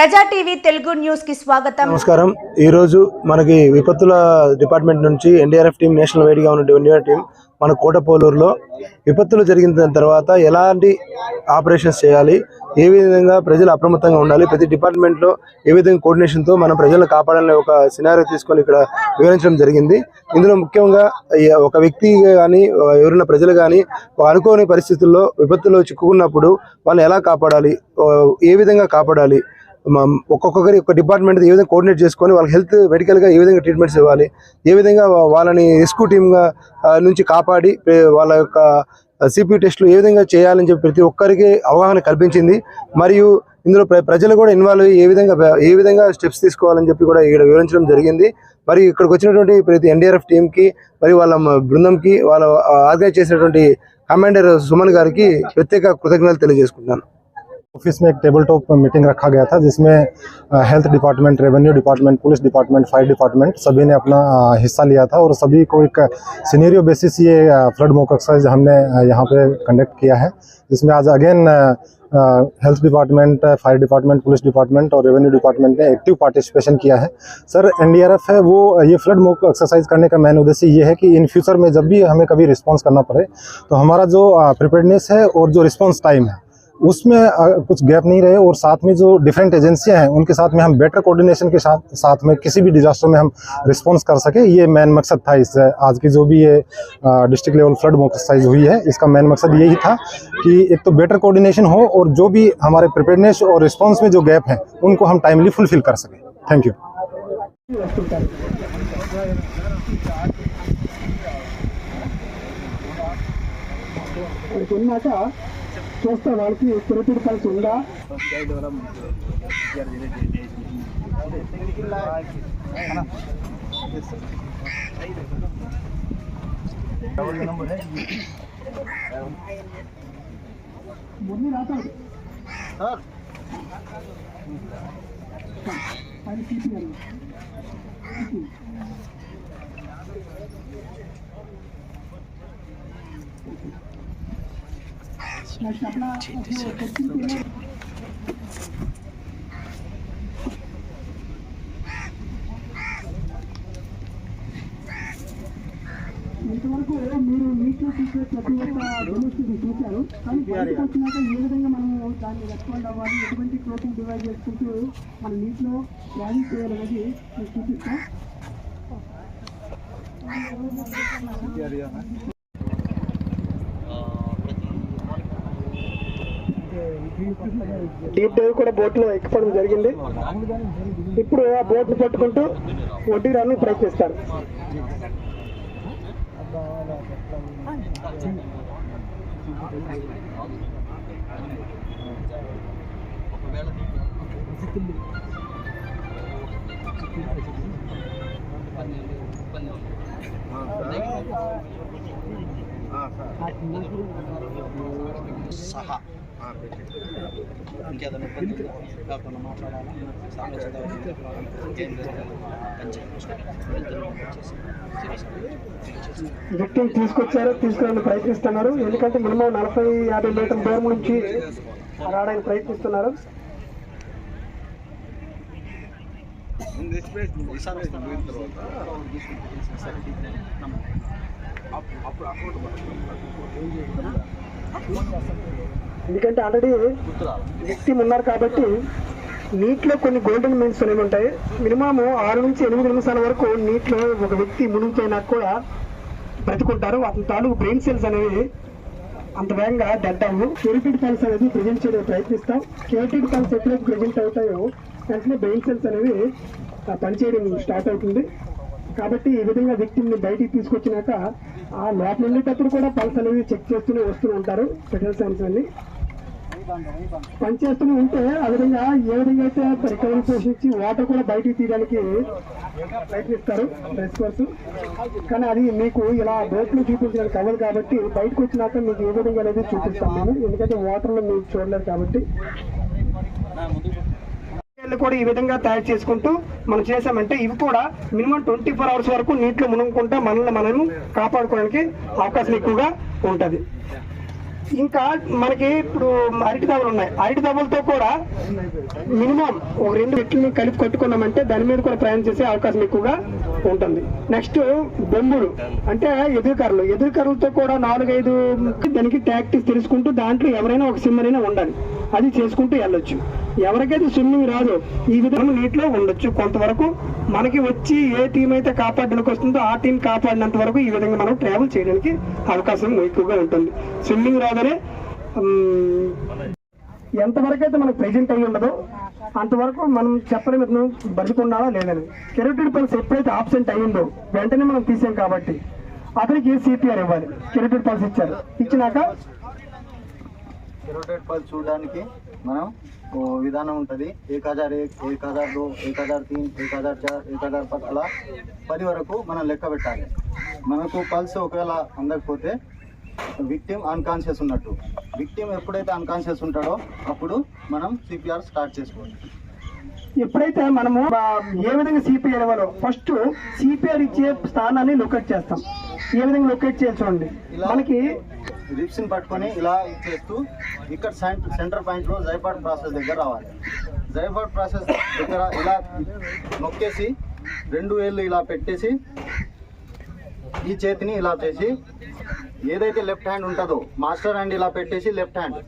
ప్రజా టీవీ తెలుగు న్యూస్కి స్వాగతం. నమస్కారం. ఈరోజు మనకి విపత్తుల డిపార్ట్మెంట్ నుంచి ఎన్డీఆర్ఎఫ్ టీం నేషనల్ వైడ్గా ఉన్న ఎన్డీఆర్ టీం మన కోటపోలూరులో విపత్తులు జరిగిన తర్వాత ఎలాంటి ఆపరేషన్స్ చేయాలి ఏ విధంగా ప్రజలు అప్రమత్తంగా ఉండాలి ప్రతి డిపార్ట్మెంట్లో ఏ విధంగా కోఆర్డినేషన్తో మనం ప్రజలను కాపాడాలని ఒక సినారీ తీసుకొని ఇక్కడ వివరించడం జరిగింది. ఇందులో ముఖ్యంగా ఒక వ్యక్తి కానీ ఎవరైనా ప్రజలు కానీ అనుకోని పరిస్థితుల్లో విపత్తులో చిక్కుకున్నప్పుడు వాళ్ళు ఎలా కాపాడాలి ఏ విధంగా కాపాడాలి ఒక్కొక్కరి ఒక డిపార్ట్మెంట్ ఏ విధంగా కోఆర్డినేట్ చేసుకొని వాళ్ళకి హెల్త్ మెడికల్గా ఏ విధంగా ట్రీట్మెంట్స్ ఇవ్వాలి ఏ విధంగా వాళ్ళని రెస్క్యూ టీమ్గా నుంచి కాపాడి వాళ్ళ యొక్క సిపి టెస్టులు ఏ విధంగా చేయాలని చెప్పి ప్రతి ఒక్కరికి అవగాహన కల్పించింది. మరియు ఇందులో ప్ర- ప్రజలు కూడా ఇన్వాల్వ్ అయ్యి ఏ విధంగా ఏ విధంగా స్టెప్స్ తీసుకోవాలని చెప్పి కూడా ఇక్కడ వివరించడం జరిగింది. మరి ఇక్కడికి వచ్చినటువంటి ప్రతి ఎన్డీఆర్ఎఫ్ టీంకి మరి వాళ్ళ బృందంకి వాళ్ళ ఆర్గనైజ్ చేసినటువంటి కమాండర్ సుమన్ గారికి ప్రత్యేక కృతజ్ఞతలు తెలియజేసుకుంటున్నాను. ऑफ़िस में एक टेबल टॉप मीटिंग रखा गया था, जिसमें health department, revenue department, police department, fire department सभी ने अपना हिस्सा लिया था और सभी को एक सीनेरियो बेसिस ये फ्लड मॉक एक्सरसाइज हमने यहाँ पे कंडक्ट किया है, जिसमें आज again health department fire department police department और रेवेन्यू डिपार्टमेंट ने एक्टिव पार्टिसिपेशन किया है। सर एनडीआरएफ है, वो, ये फ्लड मॉक एक्सरसाइज करने का मेन उद्देश्य ये है कि इन फ्यूचर में जब भी हमें कभी रिस्पॉन्स करना पड़े तो हमारा जो प्रिपेयर्डनेस है और जो रिस्पॉन्स टाइम है उसमें कुछ गैप नहीं रहे और साथ में जो डिफरेंट एजेंसियाँ हैं, उनके साथ में हम बेटर कोऑर्डिनेशन के साथ साथ में किसी भी डिजास्टर में हम रिस्पॉन्स कर सके, ये मेन मकसद था इस, आज की जो भी ये डिस्ट्रिक्ट लेवल फ्लड मोक्साइज हुई है, इसका मेन मकसद यही था कि एक तो बेटर कोऑर्डिनेशन हो और जो भी हमारे प्रिपेयरनेस और रिस्पॉन्स में जो गैप हैं, उनको हम टाइमली फुलफिल कर सकें। थैंक यू చూస్తే వాళ్ళకి థెరపీడ్ కలిసి ఉందా మురళి రాతాడు అది తీసినారు నెక్స్ట్ అట్లా ఇంతవరకు మీరు నీటిలో తీసే ప్రతి ఒక్క డొమెస్టిక్ చూశారు కానీ బయటకు వచ్చినాక ఏ విధంగా మనము దాన్ని రెస్పాండ్ అవ్వాలి ఎటువంటి క్లోతింగ్ డివైడ్ చేసుకుంటూ మన నీటిలో ట్రావెల్ చేయాలనేది మీకు చూపిస్తాం డీప్ డైవ్ కూడా బోట్లో ఎక్కిపోవడం జరిగింది. ఇప్పుడు ఆ బోట్ను పట్టుకుంటూ వడ్డీ రాను ప్రయత్నిస్తారు. సహా. ఇంకేదైనా ఇబ్బంది? ఎవరితోనో మాట్లాడాలా? వ్యక్తిని తీసుకొచ్చారు తీసుకురావడానికి ప్రయత్నిస్తున్నారు. ఎందుకంటే మినిమం నలభై యాభై మీటర్ల దూరం నుంచి రావడానికి ప్రయత్నిస్తున్నారు. ఎందుకంటే ఆల్రెడీ వ్యక్తి ఉన్నారు కాబట్టి నీటిలో కొన్ని గోల్డెన్ మీన్స్ అనేవి ఉంటాయి. మినిమం ఆరు నుంచి ఎనిమిది నిమిషాల వరకు నీటిలో ఒక వ్యక్తి మునిగిపోయినా కూడా బ్రతుకుంటారు. అతని తాలూకు బ్రెయిన్ సెల్స్ అనేవి అంత వేగంగా డెడ్ అవ్వు. క్యూరిటెడ్ కాల్స్ అనేది ప్రెజెంట్ చేయడానికి ప్రయత్నిస్తాం. క్యూరిటెడ్ కాల్స్ ఎప్పుడైతే ప్రెజెంట్ అవుతాయో వెంటనే బ్రెయిన్ సెల్స్ అనేవి పనిచేయడం స్టార్ట్ అవుతుంది. కాబట్టి ఈ విధంగా వ్యక్తిని బయటికి తీసుకొచ్చినాక ఆ లోపల ఉండేటప్పుడు కూడా పల్స్ అనేది చెక్ చేస్తూనే వస్తూ ఉంటారు పెట్రోల్ సైన్స్ అన్ని. పనిచేస్తూనే ఉంటే ఆ విధంగా ఏ విధంగా అయితే రికవరీ పోషించి వాటర్ కూడా బయటికి తీయడానికి ప్రయత్నిస్తారు రెస్పాన్స్ కానీ అది మీకు ఇలా బోట్లు చూపించడానికి అవ్వదు కాబట్టి బయటకు వచ్చినాక మీకు ఏ విధంగా అనేది చూపిస్తాం మేము ఎందుకంటే వాటర్లో మీరు చూడలేరు కాబట్టి. కూడా ఈ విధంగా తయారు చేసుకుంటూ మనం చేసామంటే ఇవి కూడా మినిమం ట్వంటీ ఫోర్ అవర్స్ వరకు నీటిలో మునుగుకుంటా మనల్ని మనము కాపాడుకోవడానికి అవకాశం ఎక్కువగా ఉంటుంది. ఇంకా మనకి ఇప్పుడు అరటి దవ్వలు ఉన్నాయి. అరటి దవ్వలతో కూడా మినిమం ఒక రెండు రెట్లని కలిపి కట్టుకున్నామంటే దాని మీద కూడా ప్రయాణం చేసే అవకాశం ఎక్కువగా ఉంటుంది. నెక్స్ట్ బొమ్ములు అంటే ఎదురుకర్రలు. ఎదురుకర్రలతో కూడా నాలుగైదు దానికి టాక్టిక్స్ తెలుసుకుంటూ దాంట్లో ఎవరైనా ఒక సిమ్మరైనా ఉండాలి. అది చేసుకుంటూ వెళ్ళొచ్చు. ఎవరికైతే స్విమ్మింగ్ రాదు ఈ విధంగా నీటిలో ఉండొచ్చు. కొంతవరకు మనకి వచ్చి ఏ టీం అయితే కాపాడడానికి వస్తుందో ఆ టీం కాపాడినంత వరకు ఈ విధంగా మనం ట్రావెల్ చేయడానికి అవకాశం ఎక్కువగా ఉంటుంది. స్విమ్మింగ్ రాదనే ఎంతవరకు అయితే మనకు ప్రెజెంట్ అయ్యి ఉండదో అంతవరకు మనం చెప్పలేము ఇతను బతికున్నాడా లేదని. కెరోటిడ్ పల్స్ ఎప్పుడైతే ఆబ్సెంట్ అయ్యిందో వెంటనే మనం తీసాం కాబట్టి అతనికి సిపిఆర్ ఇవ్వాలి? కెరోటిడ్ పల్స్ ఇచ్చారు. ఇచ్చినాక కెరోటెడ్ పల్స్ చూడడానికి మనం విధానం ఉంటుంది. ఏక్ హజార్ ఏక్ ఏక్ హజార్ దో ఏక్ హజార్ తీన్ ఏక్ హజార్ చార్ ఏక్ హజార్ పద్ అలా పది వరకు మనం లెక్క పెట్టాలి. మనకు పల్స్ ఒకవేళ అందకపోతే విక్టిమ్ అన్కాన్షియస్ ఉన్నట్టు. విక్టిమ్ ఎప్పుడైతే అన్కాన్షియస్ ఉంటాడో అప్పుడు మనం సిపిఆర్ స్టార్ట్ చేసుకోవాలి. ఎప్పుడైతే మనము ఏ విధంగా సిపిఆర్ ఇవ్వాలో ఫస్ట్ సిపిఆర్ ఇచ్చే స్థానాన్ని లొకేట్ చేస్తాం. ఏ విధంగా లొకేట్ చేయాలి చూడండి. మనకి రిప్స్ని పట్టుకొని ఇలా చేస్తూ ఇక్కడ సెంటర్ సెంటర్ పాయింట్లో జైపాడ్ ప్రాసెస్ దగ్గర రావాలి. జైపాడ్ ప్రాసెస్ దగ్గర ఇలా నొక్కేసి రెండు వేళ్ళు ఇలా పెట్టేసి ఈ చేతిని ఇలా చేసి ఏదైతే లెఫ్ట్ హ్యాండ్ ఉంటుందో మాస్టర్ హ్యాండ్ ఇలా పెట్టేసి లెఫ్ట్ హ్యాండ్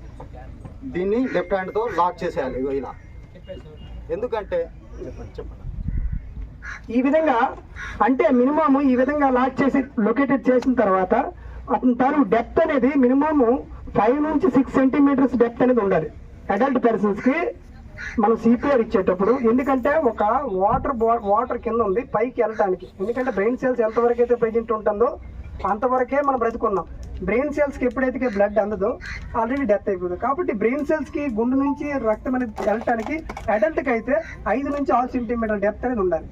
దీన్ని లెఫ్ట్ హ్యాండ్తో లాక్ చేసేయాలి ఇగో ఇలా. ఎందుకంటే చెప్పండి చెప్పండి. ఈ విధంగా అంటే మినిమం ఈ విధంగా లాక్ చేసి లొకేటెడ్ చేసిన తర్వాత అతని తను డెప్త్ అనేది మినిమం ఫైవ్ నుంచి సిక్స్ సెంటీమీటర్స్ డెప్త్ అనేది ఉండాలి. అడల్ట్ పర్సన్స్కి మనం సిపిఆర్ ఇచ్చేటప్పుడు ఎందుకంటే ఒక వాటర్ వాటర్ కింద ఉంది పైకి వెళ్ళడానికి ఎందుకంటే బ్రెయిన్ సెల్స్ ఎంతవరకు అయితే ప్రెజెంట్ ఉంటుందో అంతవరకే మనం బ్రతుకున్నాం. బ్రెయిన్ సెల్స్కి ఎప్పుడైతే బ్లడ్ అందదో ఆల్రెడీ డెత్ అయిపోతుంది కాబట్టి బ్రెయిన్ సెల్స్కి గుండె నుంచి రక్తం అనేది వెళ్ళటానికి అడల్ట్కి అయితే ఐదు నుంచి ఆరు సెంటీమీటర్ డెప్త్ అనేది ఉండాలి.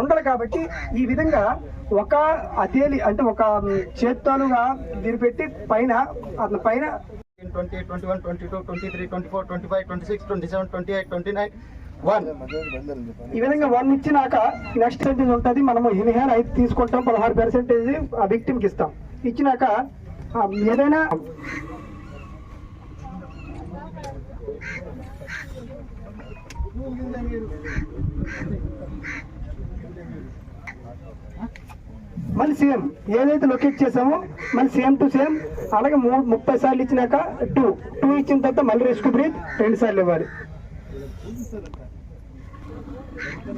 ఉండాలి కాబట్టి ఈ విధంగా ఒక అతేలి అంటే ఒక చేత్తాలుగా దీన్ని పెట్టి పైన అతని పైన twenty twenty one twenty two twenty three twenty four twenty five twenty six twenty seven twenty eight twenty nine one. ఈ విధంగా వన్ ఇచ్చినాక నెక్స్ట్ సెంటెన్స్ ఉంటుంది. మనము ఇన్హేల్ అయితే తీసుకుంటాం. పదహారు పర్సెంటేజ్ ఆ victim కి ఇస్తాం. ఇచ్చినాక ఏదైనా మళ్ళీ సేమ్ ఏదైతే లొకేట్ చేసామో మళ్ళీ సేమ్ టు సేమ్ అలాగే మూ- ముప్పై సార్లు ఇచ్చినాక టూ టూ ఇచ్చిన తర్వాత మళ్ళీ రెస్క్యూ బ్రీత్ రెండు సార్లు ఇవ్వాలి.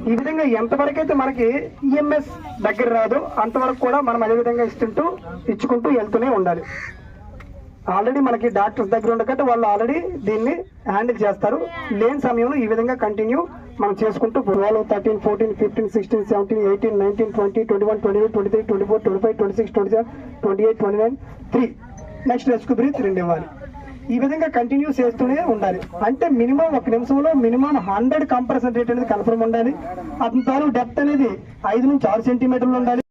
ఈ విధంగా ఎంతవరకు అయితే మనకి ఈఎంఎస్ దగ్గర రాదో అంతవరకు కూడా మనం అదే విధంగా ఇస్తుంటూ ఇచ్చుకుంటూ వెళ్తూనే ఉండాలి. ఆల్రెడీ మనకి డాక్టర్స్ దగ్గర ఉండకంటే వాళ్ళు ఆల్రెడీ దీన్ని హ్యాండిల్ చేస్తారు. లేని సమయంలో ఈ విధంగా కంటిన్యూ మనం చేసుకుంటూ twelve thirteen fourteen fifteen sixteen seventeen eighteen nineteen twenty twenty one twenty two twenty three twenty four twenty five twenty six twenty seven twenty eight twenty nine three next rescue breath రెండు ఇవ్వాలి. ఈ విధంగా continue చేస్తూనే ఉండాలి. అంటే minimum ఒక నిమిషంలో minimum hundred compression rate అనేది కన్ఫర్మ్ ఉండాలి. అంతాలు డెప్త్ అనేది ఐదు నుంచి ఆరు సెంటీమీటర్లు ఉండాలి.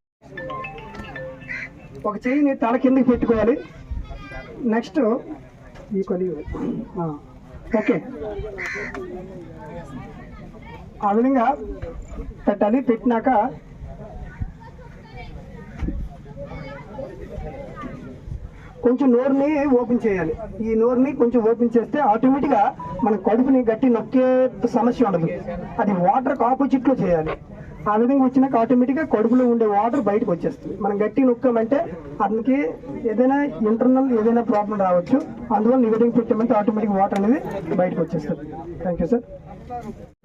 ఒక చెయ్యిని తల కిందకి పెట్టుకోవాలి. నెక్స్ట్ ఈ కొన్ని ఓకే. ఆ విధంగా పెట్టాలి పెట్టినాక కొంచెం నోరుని ఓపెన్ చేయాలి. ఈ నోరుని కొంచెం ఓపెన్ చేస్తే ఆటోమేటిక్గా మన కడుపుని గట్టి నొక్కే సమస్య ఉండదు. అది వాటర్ ఆపోజిట్లో చేయాలి. ఆ విధంగా వచ్చినాక ఆటోమేటిక్గా కడుపులో ఉండే వాటర్ బయటకు వచ్చేస్తుంది. మనం గట్టి నొక్కామంటే అతనికి ఏదైనా ఇంటర్నల్ ఏదైనా ప్రాబ్లం రావచ్చు. అందువల్ల ఈ విధంగా పెట్టామంటే ఆటోమేటిక్ వాటర్ అనేది బయటకు వచ్చేస్తుంది. Thank you sir.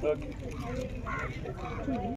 Toque.